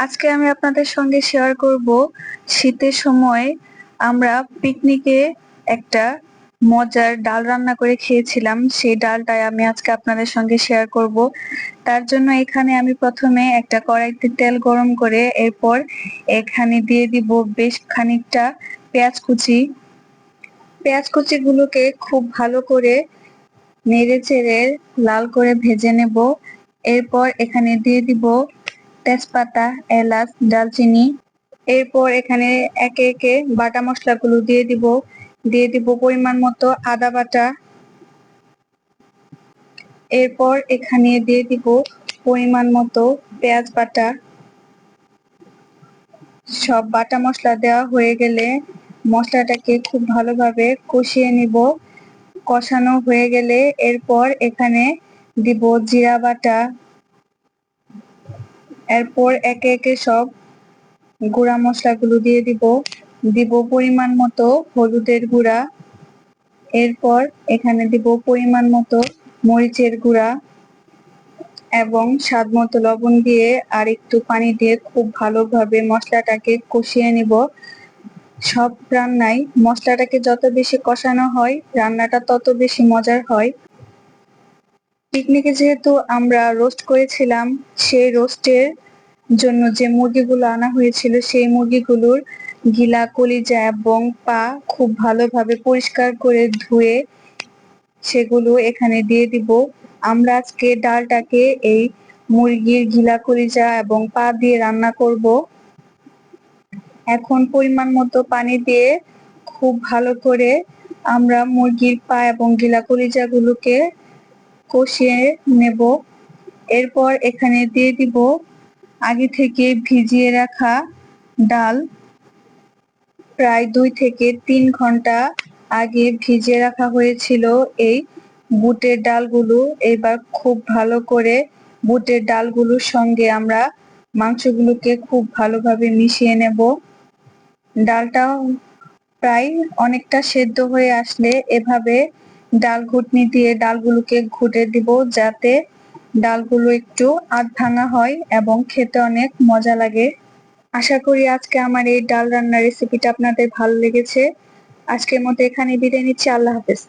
আজকে আমি আপনাদের সঙ্গে শেয়ার করব শীতের সময় আমরা পিকনিকে একটা মজার ডাল রান্না করে খেয়েছিলাম। সেই ডালটাই আমি আজকে আপনাদের সঙ্গে শেয়ার করব। তার জন্য এখানে আমি প্রথমে একটা কড়াইতে তেল গরম করে এরপর এখানে দিয়ে দিব বেশ খানিকটা পেঁয়াজ কুচি। পেঁয়াজ কুচিগুলোকে খুব ভালো করে নেড়ে চেড়ে লাল করে ভেজে নেব। এরপর এখানে দিয়ে দিব তেজপাতা, এলাচ দালচিনি এরপর এখানে একে একে বাটা মশলাগুলো দিয়ে দিব। দিয়ে দিব পরিমাণ মতো আদা বাটা। এরপর এখানে দিয়ে দিব পরিমাণ মতো পেঁয়াজ বাটা। সব বাটা মশলা দেওয়া হয়ে গেলে মশলাটাকে খুব ভালোভাবে কষিয়ে নিব। কষানো হয়ে গেলে এরপর এখানে দিব জিরা বাটা। এরপর একে একে সব গুঁড়া মশলাগুলো দিয়ে দিব। দিব পরিমাণ মতো হলুদের গুঁড়া। এরপর এখানে দিব পরিমাণ মতো মরিচের গুঁড়া এবং স্বাদ মতো লবণ দিয়ে আর একটু পানি দিয়ে খুব ভালোভাবে মশলাটাকে কষিয়ে নিব। সব রান্নায় মশলাটাকে যত বেশি কষানো হয়, রান্নাটা তত বেশি মজার হয়। পিকনিকে যেহেতু আমরা রোস্ট করেছিলাম, সেই রোস্টের জন্য যে মুরগিগুলো আনা হয়েছিল, সেই মুরগিগুলোর গিলা, কলিজা এবং পা খুব ভালোভাবে পরিষ্কার করে ধুয়ে সেগুলো এখানে দিয়ে দিব। আমরা আজকে ডালটাকে এই মুরগির গিলা, কলিজা এবং পা দিয়ে রান্না করব। এখন পরিমাণ মতো পানি দিয়ে খুব ভালো করে আমরা মুরগির পা এবং গিলা, কলিজাগুলোকে কষিয়ে নেব। এরপর এখানে দিয়ে দিব আগে থেকে ভিজিয়ে রাখা ডাল। প্রায় দুই থেকে তিন ঘণ্টা আগে ভিজিয়ে রাখা হয়েছিল এই বুটের ডালগুলো। এবার খুব ভালো করে বুটের ডালগুলোর সঙ্গে আমরা মাংসগুলোকে খুব ভালোভাবে মিশিয়ে নেব। ডালটা প্রায় অনেকটা সেদ্ধ হয়ে আসলে এভাবে ডাল ঘুটনি দিয়ে ডালগুলোকে ঘুটে দিব যাতে ডালগুলো একটু আধ ভাঙা হয় এবং খেতে অনেক মজা লাগে। আশা করি আজকে আমার এই ডাল রান্নার রেসিপিটা আপনাদের ভালো লেগেছে। আজকের মতো এখানে বিদায় নিচ্ছি। আল্লাহ হাফেজ।